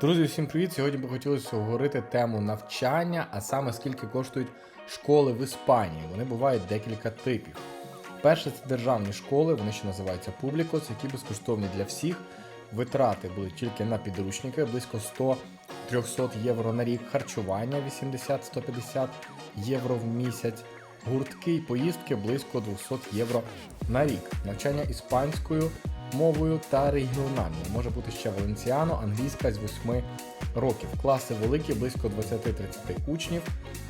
Друзі, всім привіт! Сьогодні би хотілося обговорити тему навчання, а саме скільки коштують школи в Іспанії. Вони бувають декілька типів. Перше це державні школи, вони ще називаються Публікос, які безкоштовні для всіх. Витрати будуть тільки на підручники, близько 100-300 євро на рік, харчування 80-150 євро в місяць, гуртки і поїздки близько 200 євро на рік. Навчання іспанською мовою та регіональною. Може бути ще валенціано, англійська з 8 років. Класи великі, близько 20-30 учнів.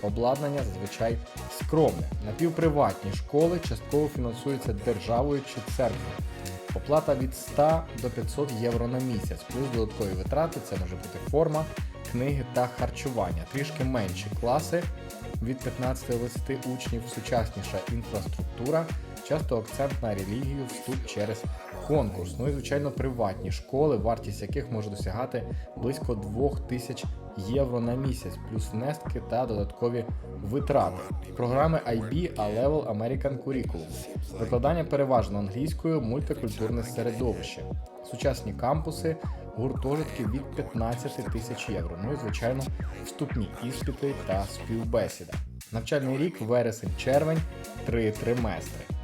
Обладнання зазвичай скромне. Напівприватні школи частково фінансуються державою чи церквою. Оплата від 100 до 500 євро на місяць, плюс додаткові витрати це може бути форма, книги та харчування. Трішки менші класи від 15-20 учнів, сучасніша інфраструктура, часто акцент на релігію, вступ через конкурс. Ну і звичайно приватні школи, вартість яких може досягати близько 2000 євро на місяць, плюс внески та додаткові витрати. Програми IB A-Level American Curriculum. Викладання переважно англійською, мультикультурне середовище. Сучасні кампуси, гуртожитки від 15 тисяч євро. Ну і звичайно, вступні іспити та співбесіда. Навчальний рік вересень-червень, три триместри.